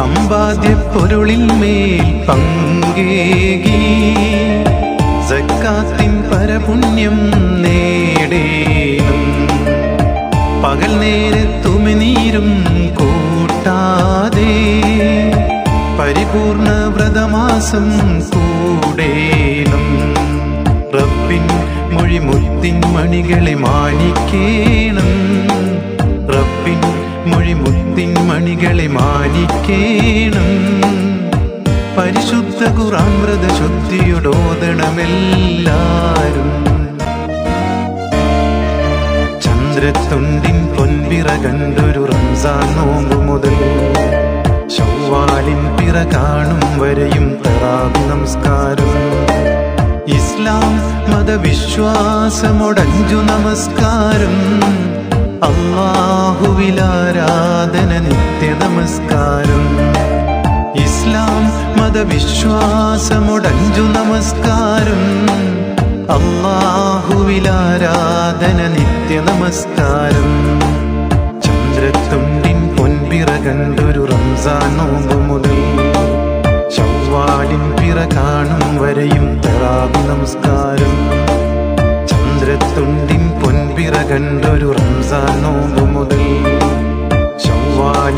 സമ്പാദ്യ പൊരുളിൽ മേൽ പങ്കേകി. സക്കാത്തിൻ പരപുണ്യം നേടേണം. പകൽ നേരത്തുമിനീരും കൂട്ടാതെ. പരിപൂർണ വ്രതമാസം കൂടേനും റബ്ബിൻ മൊഴിമുത്തിൻ മണികളെ മാനിക്കേണം. റബ്ബിൻ മണികളെ മാനിക്കേണം. പരിശുദ്ധ കുറാമൃത ശുദ്ധിയുടോതണമെല്ലാരും. ചന്ദ്രത്തുണ്ടിൻ പൊൻപിറ കണ്ടൊരു റംസാൻ നോമ്പു മുതൽ ചൊവ്വാലിൻ പിറ കാണും വരെയും തറാവി നമസ്കാരം. ഇസ്ലാം മതവിശ്വാസമൊടഞ്ചു നമസ്കാരം. അള്ളാഹുവിലാരാധന നിത്യ നമസ്കാരം ഇസ്ലാം മതവിശ്വാസമുടഞ്ചു നമസ്കാരം. അള്ളാഹുവിലാരാധന നിത്യ നമസ്കാരം ചന്ദ്രത്തുണ്ടിൻ പൊൻപിറ കണ്ടൊരു റംസാൻ നോമ്പ് മുതൽ ചൊവ്വാലിൻ പിറ കാണും വരെയും തറാവി നമസ്കാരം. ചന്ദ്രത്തുണ്ടിൻ കണ്ടൊരു റംസാൻ നോമ്പ് മുതൽ ചൊവ്വാഴ്ച